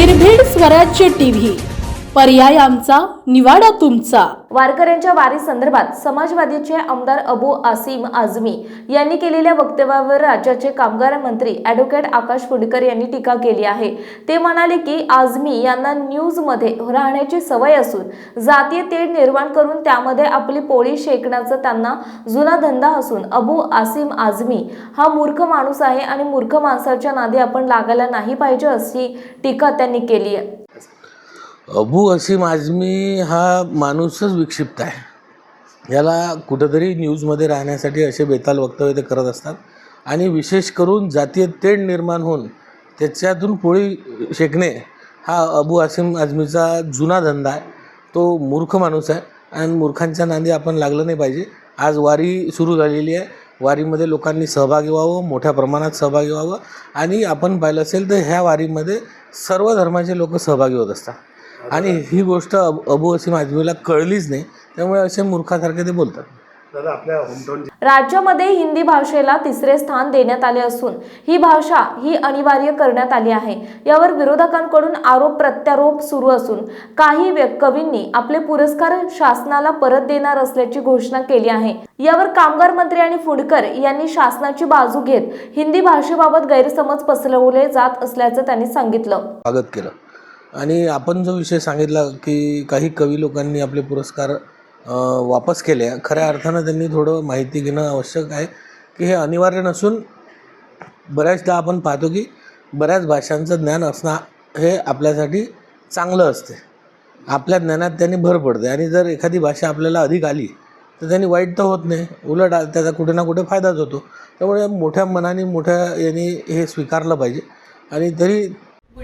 निर्भीड स्वराज्य टीव्ही. पर्याय आमचा निवाडा तुमचा. वारकऱ्यांच्या वारी संदर्भात समाजवादीचे आमदार अबू आसिम आझमी यांनी केलेल्या वक्तव्यावर राज्याचे कामगार मंत्री ॲडव्होकेट आकाश फुंडकर यांनी टीका केली आहे. ते म्हणाले की आझमी यांना न्यूजमध्ये राहण्याची सवय असून जातीय तेढ निर्माण करून त्यामध्ये आपली पोळी शेकण्याचा त्यांना जुना धंदा असून अबू आसिम आझमी हा मूर्ख माणूस आहे आणि मूर्ख माणसाच्या नादी आपण लागायला नाही पाहिजे अशी टीका त्यांनी केली आहे. अबू असीम आझमी हा माणूसच विक्षिप्त आहे. याला कुठंतरी न्यूजमध्ये राहण्यासाठी असे बेताल वक्तव्य ते करत असतात. आणि विशेष करून जातीय तेढ निर्माण होऊन त्याच्यातून पोळी शेकणे हा अबू आसिम आझमीचा जुना धंदा आहे. तो मूर्ख माणूस आहे. आणि मूर्खांच्या नांदी आपण लागलं नाही पाहिजे. आज वारी सुरू झालेली आहे. वारीमध्ये लोकांनी सहभागी व्हावं मोठ्या प्रमाणात सहभागी व्हावं. आणि आपण पाहिलं असेल तर ह्या वारीमध्ये सर्व धर्माचे लोक सहभागी होत असतात. आणि ही गोष्ट अब अबू असीम आझमीला कळलीच नाही. त्यामुळे असे मूर्खासारखे ते बोलतात. दादा आपल्या होमटाऊन राज्यामध्ये हिंदी भाषेला तिसरे स्थान देण्यात आले असून ही भाषा ही अनिवार्य करण्यात आली आहे. यावर विरोधकांकडून आरोप प्रत्यारोप सुरू असून काही कवींनी आपले पुरस्कार शासनाला परत देणार असल्याची घोषणा केली आहे. यावर कामगार मंत्री आणि फुंडकर यांनी शासनाची बाजू घेत हिंदी भाषेबाबत गैरसमज पसरवले जात असल्याचं त्यांनी सांगितलं. स्वागत केलं. आणि आपण जो विषय सांगितला की काही कवी लोकांनी आपले पुरस्कार वापस केले खऱ्या अर्थानं त्यांनी थोडं माहिती घेणं आवश्यक आहे की हे अनिवार्य नसून बऱ्याचदा आपण पाहतो की बऱ्याच भाषांचं ज्ञान असणं हे आपल्यासाठी चांगलं असते. आपल्या ज्ञानात त्यांनी भर पडते आणि जर एखादी भाषा आपल्याला अधिक आली तर त्यांनी वाईट तर होत नाही उलट त्याचा कुठे ना कुठे फायदाच होतो. त्यामुळे मोठ्या मनाने मोठ्या यांनी हे स्वीकारलं पाहिजे आणि तरी